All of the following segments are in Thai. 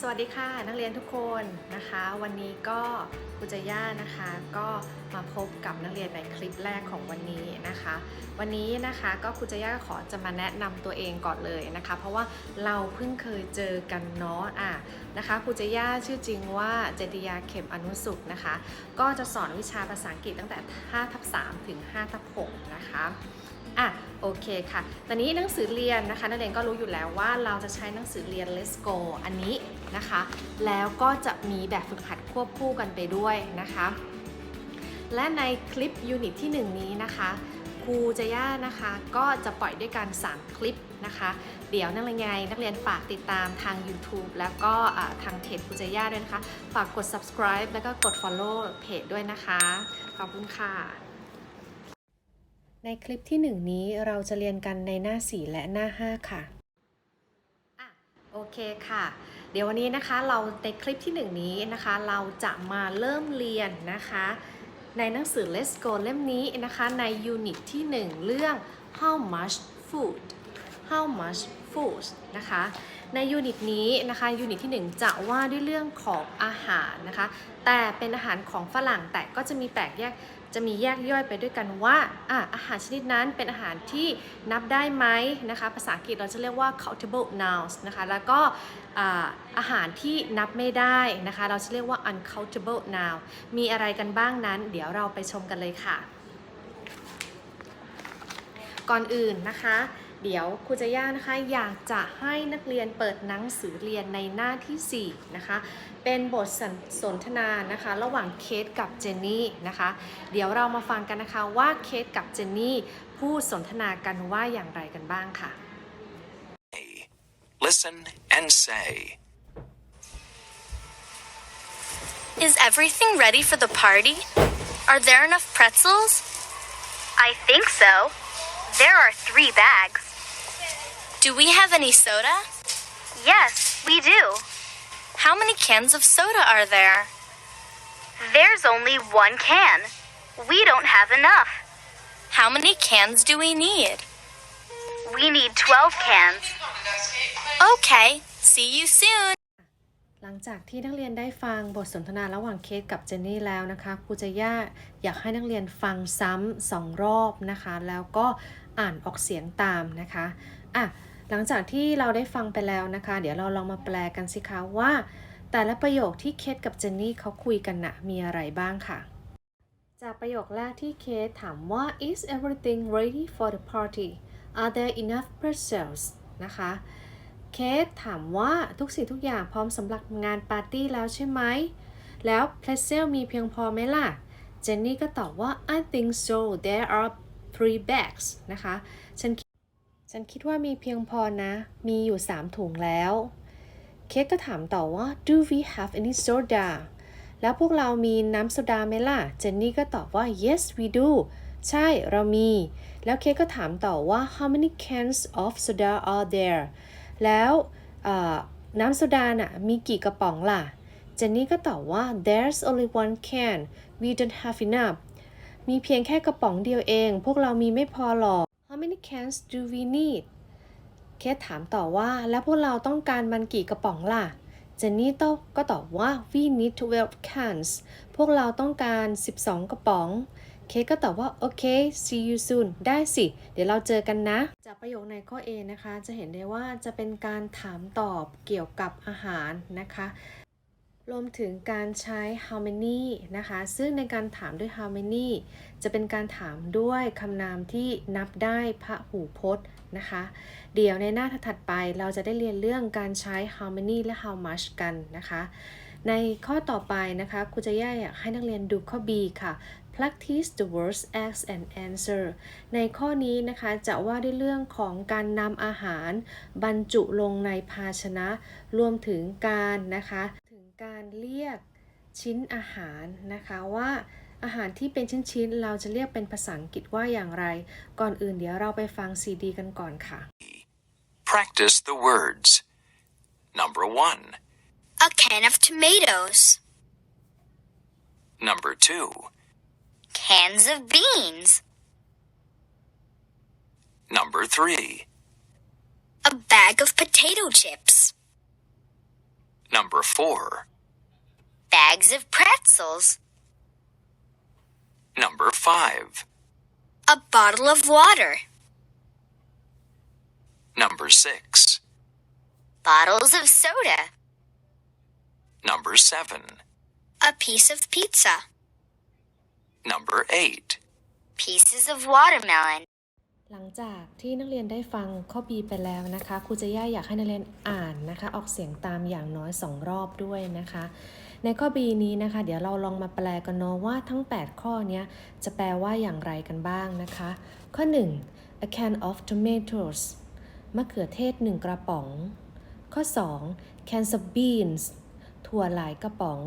สวัสดีค่ะนักเรียนทุกคนนะคะ วันนี้ก็ครูจะย่านะคะก็มาพบกับนักเรียนในคลิปแรกของวันนี้นะคะ วันนี้นะคะก็ครูจะย่าขอจะมาแนะนำตัวเองก่อนเลยนะคะ เพราะว่าเราเพิ่งเคยเจอกันเนาะอะนะคะครูจะย่าชื่อจริงว่าเจติยาเข็มอนุสุขนะคะ ก็จะสอนวิชาภาษาอังกฤษตั้งแต่5ทับ3ถึง5ทับ6นะคะ อะโอเคค่ะ ตอนนี้หนังสือเรียนนะคะนักเรียนก็รู้อยู่แล้วว่าเราจะใช้หนังสือเรียน Let's Go อันนี้นะคะ แล้วก็จะมีแบบฝึกหัดควบคู่กันไปด้วยนะคะ และในคลิปยูนิตที่ 1 นี้นะคะครูจะย่านะคะก็จะปล่อยด้วยกัน 3 คลิปนะคะ เดี๋ยวนักเรียนไงนักเรียนฝากติดตามทาง YouTube แล้วก็ทางเพจครูจะย่าด้วยนะคะ ฝากกด subscribe แล้วก็กด follow เพจด้วยนะคะ ขอบคุณค่ะ ในคลิปที่ 1 นี้เราจะเรียนกันในหน้า 4 และหน้า 5 ค่ะอะ โอเคค่ะ เดี๋ยววันนี้นะคะเราในคลิปที่ 1 นี้นะคะ เราจะมาเริ่มเรียนนะคะ ในหนังสือ Let's Go เล่มนี้นะคะในยูนิตที่ 1 เรื่อง How much food How much food นะคะในยูนิตนี้นะคะยูนิตที่ 1 จะว่าด้วยเรื่องของอาหารนะคะ แต่เป็นอาหารของฝรั่งแต่ก็จะมีแปลกแยก จะมีแยกย่อยไปด้วยกันว่าอะอาหารชนิดนั้นเป็นอาหารที่นับได้ไหมนะคะภาษาอังกฤษเราจะเรียกว่า countable nouns นะคะแล้วก็อ่าอาหารที่นับไม่ได้นะคะเราจะเรียกว่า uncountable noun มีอะไรกันบ้างนั้น เดี๋ยวเราไปชมกันเลยค่ะ ก่อนอื่นนะคะ เดี๋ยวครูจะย่านะคะอยากจะให้นักเรียนเปิดหนังสือเรียนในหน้าที่ 4 นะคะ เป็นบทสนทนานะคะ ระหว่างเคสกับเจนนี่นะคะ เดี๋ยวเรามาฟังกันนะคะว่าเคสกับเจนนี่พูดสนทนากันว่าอย่างไรกันบ้างค่ะ Listen and say. Is everything ready for the party? Are there enough pretzels? I think so. There are three bags. Do we have any soda? Yes, we do. How many cans of soda are there? There's only one can. We don't have enough. How many cans do we need? We need 12 cans. Okay, see you soon. หลังจากที่นักเรียนได้ฟังบทสนทนาระหว่างเคสกับเจนนี่แล้วนะคะครูจะย่าอยากให้นักเรียนฟังซ้ำสองรอบนะคะ แล้วก็อ่านออกเสียงตามนะคะอะ หลังจากที่เราได้ฟังไปแล้วนะคะ เดี๋ยวเราลองมาแปลกันสิคะว่า แต่ละประโยคที่เคสกับเจนนี่เขาคุยกันนะมีอะไรบ้างค่ะ จากประโยคแรกที่เคสถามว่า is everything ready for the party are there enough pretzels นะคะเคสถามว่าทุกสิ่งทุกอย่างพร้อมสำหรับงานปาร์ตี้แล้วใช่ไหม แล้วเพลเซลมีเพียงพอไหมล่ะ เจนนี่ก็ตอบว่า I think so there are three bags นะคะ ฉัน ฉันคิดว่ามีเพียงพอนะ มีอยู่3ถุงแล้ว เคสก็ถามต่อว่า Do we have any soda แล้วพวกเรามีน้ำโซดาไหมล่ะ เจนนี่ก็ตอบว่า Yes we do ใช่ เรามี แล้วเคสก็ถามต่อว่า How many cans of soda are there แล้วน้ำโซดาน่ะมีกี่กระป๋องล่ะ เจนนี่ก็ตอบว่า there's only one can we don't have enough มีเพียงแค่กระป๋องเดียวเอง พวกเรามีไม่พอหรอก how many cans do we need เคสถามต่อว่าแล้วพวกเราต้องการมันกี่กระป๋องล่ะ เจนนี่ตอบก็ตอบว่า we need 12 cans พวกเราต้องการ 12 กระป๋อง เคสก็ตอบว่า โอเค see you soon ได้สิ เดี๋ยวเราเจอกันนะ จากประโยคในข้อ A นะคะ จะเห็นได้ว่าจะเป็นการถามตอบเกี่ยวกับอาหารนะคะ รวมถึงการใช้ how many นะคะ ซึ่งในการถามด้วย how many จะเป็นการถามด้วยคำนามที่นับได้พระหูพจน์นะคะ เดี๋ยวในหน้าถัดไปเราจะได้เรียนเรื่องการใช้ how many และ how much กันนะคะ ในข้อต่อไปนะคะครูจะย่าอยากให้นักเรียนดูข้อ B ค่ะ practice the words ask and answer ในข้อนี้นะคะจะว่าด้วยเรื่องของการนำอาหารบรรจุลงในภาชนะ รวมถึงการนะคะ การเรียกชิ้นอาหารนะคะว่าอาหารที่เป็นชิ้นๆ เราจะเรียกเป็นภาษาอังกฤษว่าอย่างไร ก่อนอื่นเดี๋ยวเราไปฟังซีดีกันก่อนค่ะ Practice the words. Number one. A can of tomatoes. Number two. Cans of beans. Number three. A bag of potato chips. Number 4. Bags of pretzels. Number 5. A bottle of water. Number 6. Bottles of soda. Number 7. A piece of pizza. Number 8. Pieces of watermelon. หลังจากที่นักเรียนได้ฟังข้อ B ไปแล้วนะคะครูจะย่าอยากให้นักเรียนอ่านนะคะ ออกเสียงตามอย่างน้อย 2 รอบด้วยนะคะ ในข้อ B นี้นะคะ เดี๋ยวเราลองมาแปลกันเนาะว่าทั้ง 8 ข้อนี้จะแปลว่าอย่างไรกันบ้างนะคะ ข้อ 1 a can of tomatoes มะเขือเทศ 1 กระป๋อง ข้อ 2 cans of beans ถั่วหลายกระป๋อง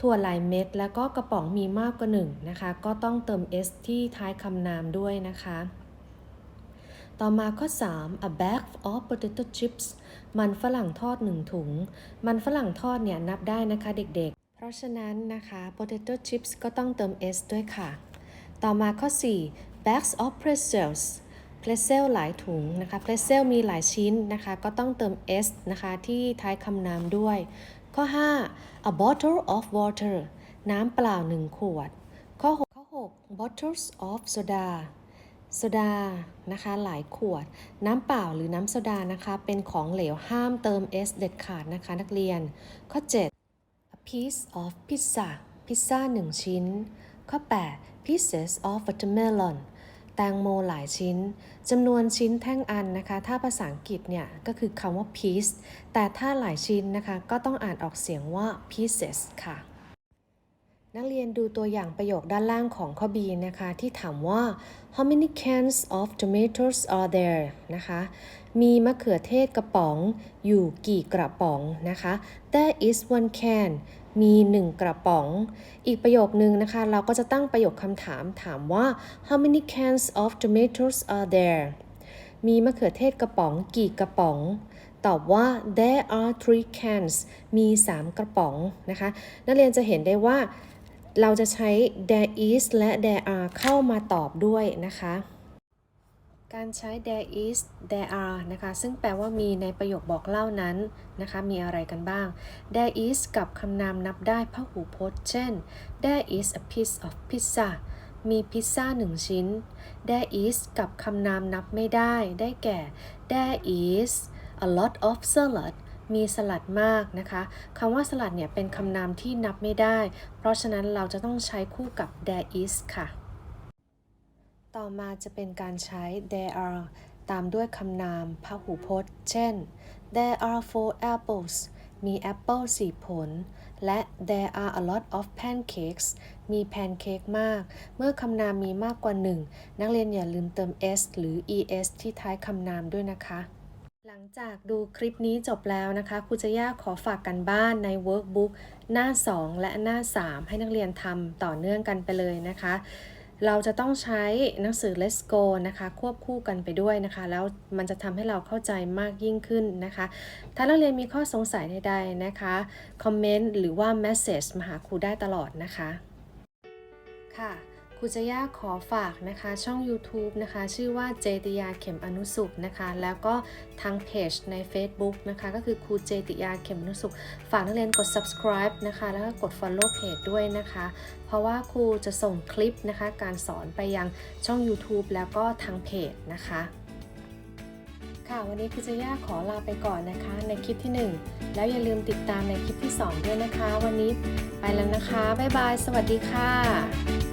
ถั่วหลายเม็ด แล้วก็กระป๋องมีมากกว่า1นะคะ ก็ต้องเติม s ที่ท้ายคำนามด้วยนะคะ ต่อมาข้อ 3 a bag of potato chips มันฝรั่งทอด 1 ถุง มันฝรั่งทอดเนี่ยนับได้นะคะเด็กๆ เพราะฉะนั้นนะคะ potato chips ก็ต้องเติม s ด้วยค่ะ ต่อมาข้อ 4 bags of pretzels pretzel หลายถุงนะคะ pretzel มีหลายชิ้นนะคะ ก็ต้องเติม s นะคะ ที่ท้ายคำนามด้วย ข้อ 5 a bottle of water น้ำเปล่า 1 ขวด ข้อ 6 ข้อ 6 bottles of soda โซดานะคะหลายขวด น้ำเปล่าหรือน้ำโซดานะคะเป็นของเหลวห้ามเติม s เด็ดขาดนะคะนักเรียน ข้อ 7 a piece of pizza พิซซ่า1 ชิ้น ข้อ 8 pieces of watermelon แตงโมหลายชิ้นจำนวนชิ้นแท่งอันนะคะ ถ้าภาษาอังกฤษเนี่ย ก็คือคำว่า piece แต่ถ้าหลายชิ้นนะคะ ก็ต้องอ่านออกเสียงว่า pieces ค่ะ นักเรียนดูตัวอย่างประโยคด้านล่างของข้อ B นะคะ ที่ถามว่า how many cans of tomatoes are there นะคะ มีมะเขือเทศกระป๋องอยู่กี่กระป๋องนะคะ there is one can มี 1 กระป๋อง อีกประโยคนึงนะคะ เราก็จะตั้งประโยคคำถามถามว่า how many cans of tomatoes are there มีมะเขือเทศกระป๋องกี่กระป๋อง ตอบว่า there are three cans มี 3 กระป๋องนะคะ นักเรียนจะเห็นได้ว่า เราจะใช้ there is และ there are เข้ามาตอบด้วยนะคะ การใช้ there is there are นะคะ ซึ่งแปลว่ามีในประโยคบอกเล่านั้นนะคะ มีอะไรกันบ้าง there is กับคำนามนับได้พหูพจน์ เช่น there is a piece of pizza มีพิซซ่าหนึ่งชิ้น there is กับคำนามนับไม่ได้ ได้แก่ there is a lot of salad มีสลัดมากนะคะคำว่าสลัดเนี่ยเป็นคำนามที่นับไม่ได้ เพราะฉะนั้นเราจะต้องใช้คู่กับ there is ค่ะ ต่อมาจะเป็นการใช้ there are ตามด้วยคำนามพหูพจน์ เช่น there are four apples มีแอปเปิลสี่ผล และ there are a lot of pancakes มีแพนเค้กมาก เมื่อคำนามมีมากกว่า1นักเรียนอย่าลืมเติม s หรือ es ที่ท้ายคำนามด้วยนะคะ ลังจากดูคลิปนี้จบแล้วนะคะครูจะย่าขอฝากกันบ้านใน workbook หน้า 2 และหน้า 3 ให้นักเรียนทำต่อเนื่องกันไปเลยนะคะ เราจะต้องใช้หนังสือ Let's Go นะคะ ควบคู่กันไปด้วยนะคะ แล้วมันจะทำให้เราเข้าใจมากยิ่งขึ้นนะคะ ถ้านักเรียนมีข้อสงสัยใดๆนะคะคอมเมนต์หรือว่า Message มาหาครูได้ตลอดนะคะค่ะ ครูจะย่าขอฝากนะคะช่อง YouTube นะคะ ชื่อว่าเจติยาเข็มอนุสุขนะคะ แล้วก็ทางเพจใน Facebook นะคะ ก็คือครูเจติยาเข็มอนุสุข ฝากนักเรียนกด subscribe นะคะ แล้วก็กด follow page ด้วยนะคะ เพราะว่าครูจะส่งคลิปนะคะ การสอนไปยังช่อง YouTube แล้วก็ทางเพจนะคะค่ะวันนี้ครูจะย่าขอลาไปก่อนนะคะ ในคลิปที่ 1 แล้วอย่าลืมติดตามในคลิปที่ 2 ด้วยนะคะ วันนี้ไปแล้วนะคะ บ๊ายบาย สวัสดีค่ะ